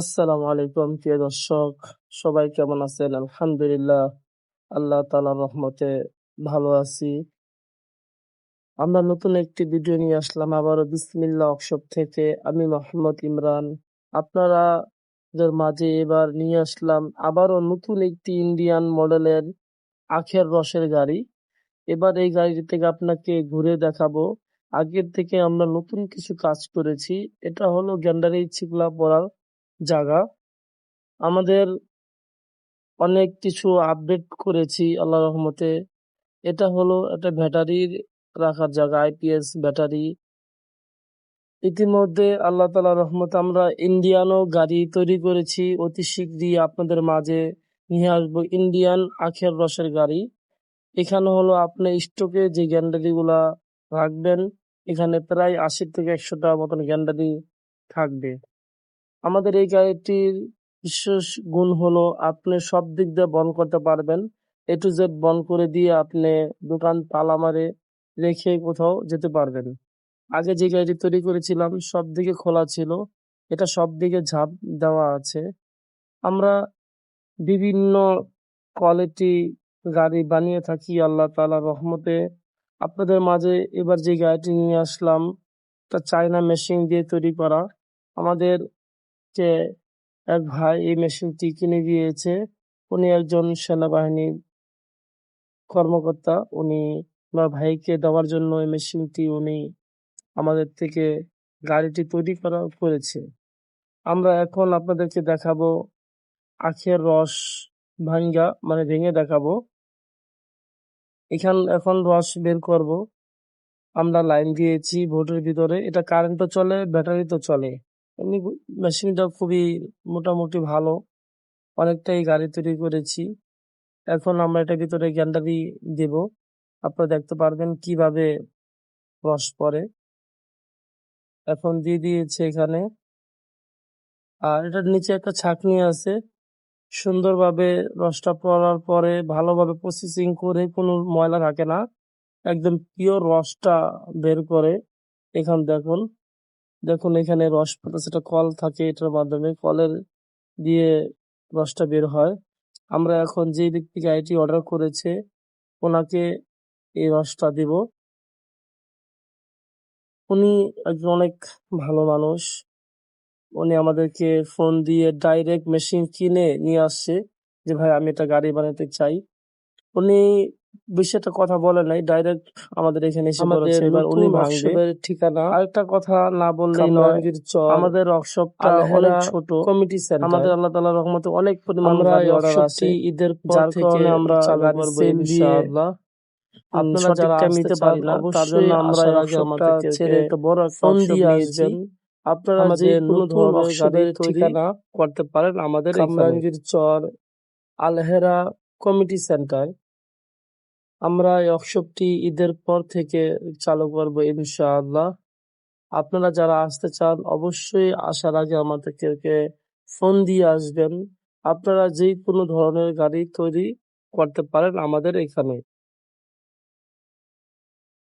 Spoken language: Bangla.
আসসালামু আলাইকুম, প্রিয় দর্শক। সবাই কেমন আছেন? আলহামদুলিল্লাহ, আল্লাহ তাআলার রহমতে ভালো আছি। আমরা নতুন একটি ভিডিও নিয়ে আসলাম, আবারও বিসমিল্লাহ ওয়ার্কশপ থেকে। আমি মোহাম্মদ ইমরান। আপনারা মাঝে এবার নিয়ে আসলাম আবারও নতুন একটি ইন্ডিয়ান মডেলের আখের রসের গাড়ি। এবার এই গাড়িটি থেকে আপনাকে ঘুরে দেখাবো। আগের থেকে আমরা নতুন কিছু কাজ করেছি। এটা হলো গ্যান্ডারি চিকলা পড়ার জায়গা। আমাদের অনেক কিছু আপডেট করেছি আল্লাহ রহমতে। এটা হলো একটা ব্যাটারির রাখার জায়গা আইপিএস ব্যাটারি ইতিমধ্যে আল্লাহ তালা রহমতে আমরা ইন্ডিয়ানও গাড়ি তৈরি করেছি। অতি শীঘ্রই আপনাদের মাঝে নিয়ে আসব ইন্ডিয়ান আখের রসের গাড়ি। এখানে হলো আপনি স্টকে যে গ্যান্ডারি গুলা রাখবেন, এখানে প্রায় আশি থেকে একশোটা মতন গ্যান্ডারি থাকবে। আমাদের এই গাড়িটির বিশেষ গুণ হলো আপনি সব দিক দিয়ে বন করতে পারবেন। এ টু জেড বন করে দিয়ে আপনি দোকান তালা মারে রেখে কোথাও যেতে পারবেন। আগে যে গাড়িটি তৈরি করেছিলাম সব দিকে খোলা ছিল। এটা সব দিকে ঝাঁপ দেওয়া আছে। আমরা বিভিন্ন কোয়ালিটি গাড়ি বানিয়ে থাকি আল্লাহ তালা রহমতে। আপনাদের মাঝে এবার যে গাড়িটি নিয়ে আসলাম তা চায়না মেশিন দিয়ে তৈরি করা। আমাদের যে এক ভাই এই মেশিনটি কিনে দিয়েছে উনি একজন সেনাবাহিনীর কর্মকর্তা। উনি আমার ভাইকে দেওয়ার জন্য এই মেশিনটি উনি আমাদের থেকে গাড়িটি তৈরি করা করেছে। আমরা এখন আপনাদেরকে দেখাবো আখের রস ভাঙ্গা মানে ভেঙে দেখাবো। এখান, এখন রস বের করব। আমরা লাইন দিয়েছি ভোটের ভিতরে। এটা কারেন্টও চলে ব্যাটারি তো চলে। এমনি মেশিনটা খুবই মোটামুটি ভালো। অনেকটাই গাড়ি তৈরি করেছি। এখন আমরা এটার ভিতরে গ্যান্ডারি দেব। আপনারা দেখতে পারবেন কীভাবে রস পরে এখন দিয়ে দিয়েছে এখানে। আর এটার নিচে একটা ছাকনি আছে। সুন্দরভাবে রসটা পড়ার পরে ভালোভাবে প্রসেসিং করে কোনো ময়লা থাকে না। একদম পিওর রসটা বের করে এখান দেখুন। দেখুন এখানে রস সেটা কল থাকে এটার মাধ্যমে, কলের দিয়ে রসটা বের হয়। আমরা এখন যে ব্যক্তি গাড়িটি অর্ডার করেছে, ওনাকে এই রসটা দিব। উনি একজন অনেক ভালো মানুষ। উনি আমাদেরকে ফোন দিয়ে ডাইরেক্ট মেশিন কিনে নিয়ে আসছে যে, ভাই, আমি এটা গাড়ি বানাতে চাই। উনি বেশি একটা কথা বলে নাই ডাইরেক্ট আমাদের এখানে এসে করেছে এবার উনি ভাঙবে। ঠিকানা আরেকটা কথা না বললেই নয় আমাদের ওয়ার্কশপটা অনেক ছোট। কমিটি সেন্টার আমাদের আল্লাহ তাআলার রহমতে অনেক পরিমাণ গাড়ি অর্ডার আছে ঈদের পর থেকে আমরা চালু করব ইনশাআল্লাহ। আপনারা যারা নিতে পারি না তার জন্য আমরা আগে আমাদেরকে ছেড়ে একটা বড় ফোন দিয়ে আসবেন আপনারা যে কোনো ধরনের গাড়ির ঠিকানা করতে পারেন আমাদের কামরাঙ্গীর চর আলহেরা কমিটি সেন্টার আমরা এই ওয়ার্কশপটি ঈদের পর থেকে চালু করব ইনশাআল্লাহ। আপনারা যারা আসতে চান, অবশ্যই আসার আগে আমাদেরকে ফোন দিয়ে আসবেন। আপনারা যে কোনো ধরনের গাড়ি তৈরি করতে পারেন আমাদের এখানে।